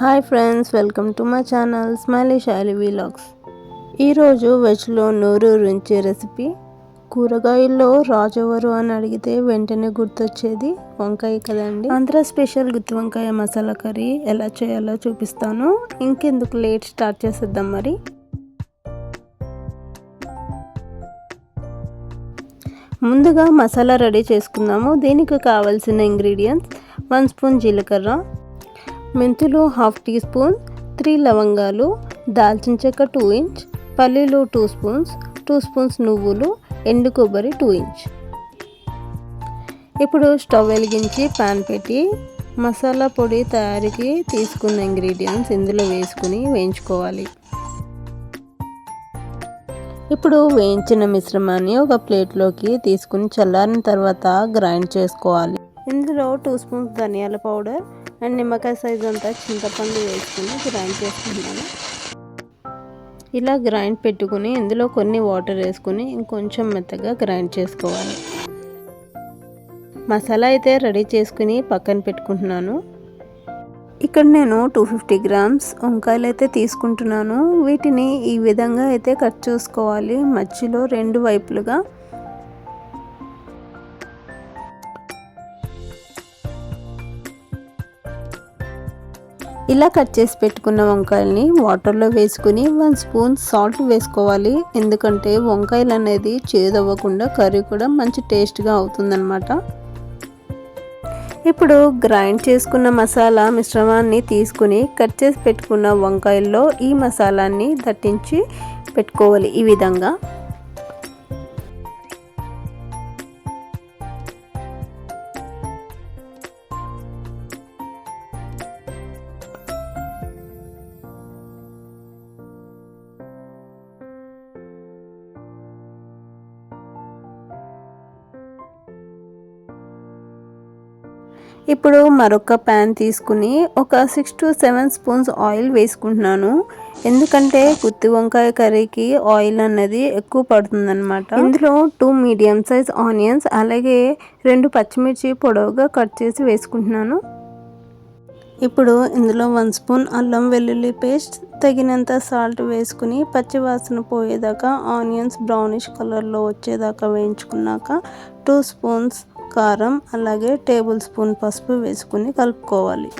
Hi friends welcome to my channel smiley Shaily vlogs. ఈరోజు వెజ్లో నూరూరించే recipe. కూరగాయల్లో రాజవరు అని అడిగితే వెంటనే గుర్తొచ్చేది వంకాయ కదండి. ఆంధ్ర స్పెషల్ గుత్తి వంకాయ మసాలా కర్రీ ఎలా చేయాలో చూపిస్తాను. ఇంకెందుకు లేట్ స్టార్ట్ చేసేద్దాం మరి. ముందుగా మసాలా రెడీ చేసుకుందాము. దీనికి కావాల్సిన ఇంగ్రీడియంట్స్ వన్ స్పూన్ జీలకర్ర మెంతులు హాఫ్ టీ స్పూన్ త్రీ లవంగాలు దాల్చిన చెక్క టూ ఇంచ్ పల్లీలు టూ స్పూన్స్ టూ స్పూన్స్ నువ్వులు ఎండు కొబ్బరి టూ ఇంచ్. ఇప్పుడు స్టవ్ వెలిగించి పాన్ పెట్టి మసాలా పొడి తయారీకి తీసుకున్న ఇంగ్రీడియంట్స్ ఇందులో వేసుకుని వేయించుకోవాలి. ఇప్పుడు వేయించిన మిశ్రమాన్ని ఒక ప్లేట్లోకి తీసుకుని చల్లారిన తర్వాత గ్రైండ్ చేసుకోవాలి. ఇందులో టూ స్పూన్స్ ధనియాల పౌడర్ అండ్ నిమ్మకాయ సైజ్ అంతా చింతపండు వేసుకుని గ్రైండ్ చేసుకుంటున్నాను ఇలా గ్రైండ్ పెట్టుకుని ఇందులో కొన్ని వాటర్ వేసుకుని ఇంకొంచెం మెత్తగా గ్రైండ్ చేసుకోవాలి. మసాలా అయితే రెడీ చేసుకుని పక్కన పెట్టుకుంటున్నాను. ఇక్కడ నేను టూ ఫిఫ్టీ గ్రామ్స్ వంకాయలు అయితే తీసుకుంటున్నాను. వీటిని ఈ విధంగా అయితే కట్ చేసుకోవాలి. మధ్యలో రెండు వైపులుగా ఇలా కట్ చేసి పెట్టుకున్న వంకాయల్ని వాటర్లో వేసుకుని వన్ స్పూన్ సాల్ట్ వేసుకోవాలి. ఎందుకంటే వంకాయలు అనేది చేదవ్వకుండా కర్రీ కూడా మంచి టేస్ట్గా అవుతుందన్నమాట. ఇప్పుడు గ్రైండ్ చేసుకున్న మసాలా మిశ్రమాన్ని తీసుకుని కట్ చేసి పెట్టుకున్న వంకాయల్లో ఈ మసాలాన్ని దట్టించి పెట్టుకోవాలి ఈ విధంగా. ఇప్పుడు మరొక ప్యాన్ తీసుకుని ఒక six to seven spoons oil వేసుకుంటున్నాను. ఎందుకంటే గుత్తి వంకాయ కర్రీకి ఆయిల్ అన్నది ఎక్కువ పడుతుందన్నమాట. ఇందులో టూ మీడియం సైజ్ ఆనియన్స్ అలాగే రెండు పచ్చిమిర్చి పొడవుగా కట్ చేసి వేసుకుంటున్నాను. ఇప్పుడు ఇందులో వన్ స్పూన్ అల్లం వెల్లుల్లి పేస్ట్ తగినంత సాల్ట్ వేసుకుని పచ్చివాసన పోయేదాకా ఆనియన్స్ బ్రౌనిష్ కలర్లో వచ్చేదాకా వేయించుకున్నాక టూ స్పూన్స్ కారం అలాగే టేబుల్ స్పూన్ పసుపు వేసుకుని కలుపుకోవాలి.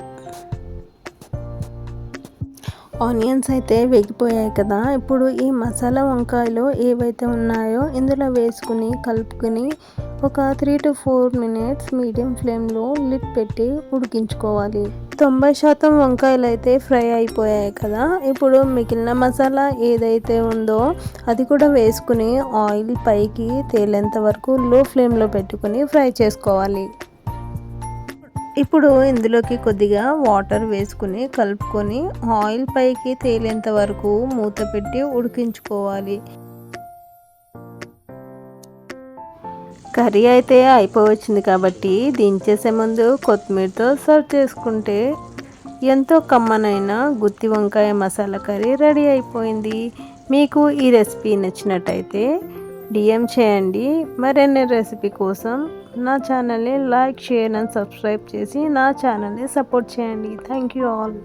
ఆనియన్స్ అయితే వేగిపోయాయి కదా. ఇప్పుడు ఈ మసాలా వంకాయలు ఏవైతే ఉన్నాయో ఇందులో వేసుకుని కలుపుకొని ఒక three to four minutes medium ఫ్లేమ్లో లిడ్ పెట్టి ఉడికించుకోవాలి. తొంభై శాతం వంకాయలు అయితే ఫ్రై అయిపోయాయి కదా. ఇప్పుడు మిగిలిన మసాలా ఏదైతే ఉందో అది కూడా వేసుకుని ఆయిల్ పైకి తేలేంత వరకు లో ఫ్లేమ్లో పెట్టుకుని ఫ్రై చేసుకోవాలి. ఇప్పుడు ఇందులోకి కొద్దిగా వాటర్ వేసుకుని కలుపుకొని ఆయిల్ పైకి తేలేంత వరకు మూత పెట్టి ఉడికించుకోవాలి. కర్రీ అయితే అయిపోవచ్చింది కాబట్టి దించేసే ముందు కొత్తిమీరతో సర్వ్ చేసుకుంటే ఎంతో కమ్మనైన గుత్తి వంకాయ మసాలా కర్రీ రెడీ అయిపోయింది. మీకు ఈ రెసిపీ నచ్చినట్టయితే డిఎం చేయండి. మరిన్ని రెసిపీ కోసం నా ఛానల్ని లైక్ షేర్ అండ్ సబ్స్క్రైబ్ చేసి నా ఛానల్ని సపోర్ట్ చేయండి. Thank you all